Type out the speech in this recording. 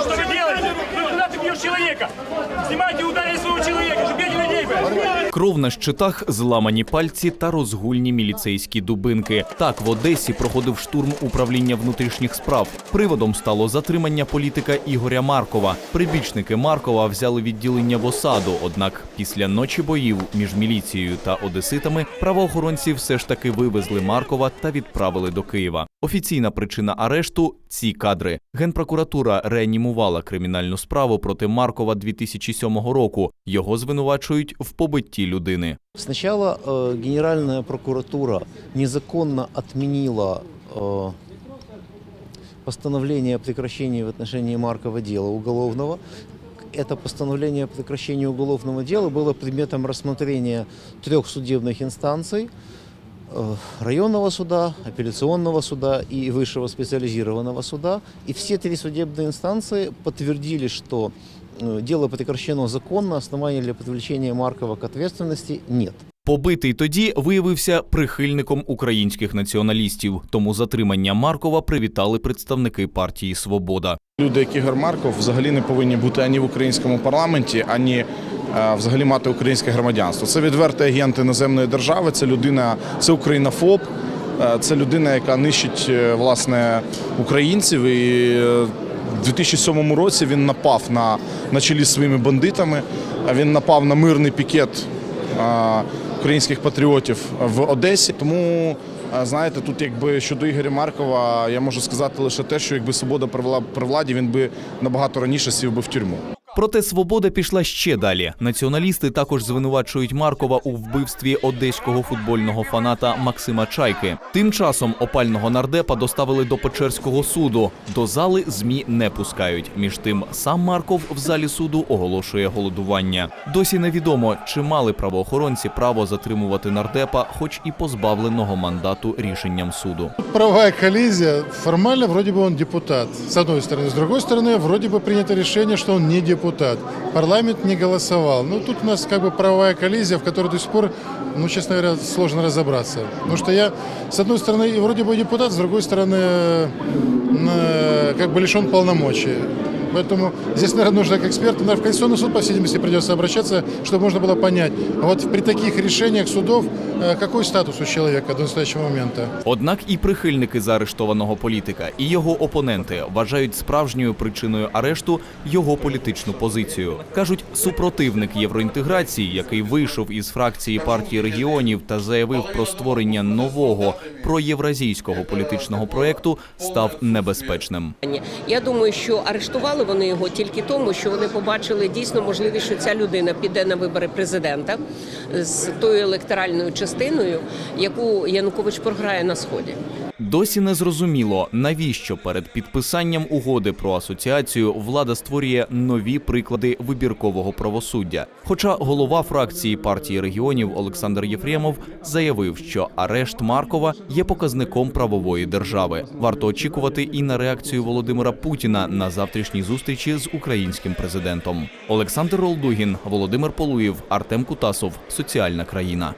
Что вы делаете? Вы куда ты бьешь человека? Снимайте удари своего человека, же бейте людей, блядь. Кров на щитах, зламані пальці та розгульні міліцейські дубинки. Так в Одесі проходив штурм управління внутрішніх справ. Приводом стало затримання політика Ігоря Маркова. Прибічники Маркова взяли відділення в осаду. Однак після ночі боїв між міліцією та одеситами правоохоронці все ж таки вивезли Маркова та відправили до Києва. Офіційна причина арешту ці кадри. Генпрокуратура реанімувала кримінальну справу проти Маркова 2007 року. Його звинувачують в побитті людини. Сначала э, Генеральная прокуратура незаконно отменила э, постановление о прекращении в отношении Маркова дела уголовного. Это постановление о прекращении уголовного дела было предметом рассмотрения трех судебных инстанций э, районного суда, апелляционного суда и высшего специализированного суда. И все три судебные инстанции подтвердили, что дело прекращено законно, оснований для привлечения Маркова к ответственности нет. Побитий тоді виявився прихильником українських націоналістів. Тому затримання Маркова привітали представники партії Свобода. Люди, як Ігор Марков, взагалі не повинні бути ані в українському парламенті, ані е, взагалі мати українське громадянство. Це відвертий агент іноземної держави. Це людина, це українофоб, е, це людина, яка нищить е, власне українців. І е, 2007 році він напав на, на чолі з своїми бандитами. Він напав на мирний пікет а, українських патріотів в Одесі. Тому Знаєте, тут якби щодо Ігоря Маркова, я можу сказати лише те, що якби свобода при владі, він би набагато раніше сів би в тюрму. Проте свобода пішла ще далі. Націоналісти також звинувачують Маркова у вбивстві одеського футбольного фаната Максима Чайки. Тим часом опального нардепа доставили до Печерського суду. До зали змі не пускають. Між тим, сам Марков в залі суду оголошує голодування. Досі невідомо, чи мали правоохоронці право затримувати нардепа, хоч і позбавленого мандату рішенням суду. Правовая коллизия. Формально вроде бы он депутат, с одной стороны. С другой стороны, вроде бы принято решение, что он не депутат. Парламент не голосовал. Ну, тут у нас как бы правовая коллизия, в которой до сих пор, ну, честно говоря, сложно разобраться. Потому что я, с одной стороны, и вроде бы депутат, с другой стороны, э, как бы лишен полномочий. Поэтому здесь, наверное, нужно к эксперту, наверное, в Конституционный суд, по всей видимости, придется обращаться, чтобы можно было понять, а вот при таких решениях судов, э, какой статус у человека до настоящего момента. Однак і прихильники заарештованого політика, і його опоненти вважають справжньою причиною арешту його політичну позицію. кажуть, супротивник євроінтеграції, який вийшов із фракції партії регіонів та заявив про створення нового проєвразійського політичного проєкту, став небезпечним. Я думаю, що арештували вони його тільки тому, що вони побачили дійсно можливість, що ця людина піде на вибори президента з тою електоральною частиною, яку Янукович програє на сході. Досі не зрозуміло, навіщо перед підписанням угоди про асоціацію влада створює нові приклади вибіркового правосуддя. Хоча голова фракції партії регіонів Олександр Єфремов заявив, що арешт Маркова є показником правової держави. Варто очікувати і на реакцію Володимира Путіна на завтрашній зустрічі з українським президентом. Олександр Ролдугін, Володимир Полуєв, Артем Кутасов. Соціальна країна.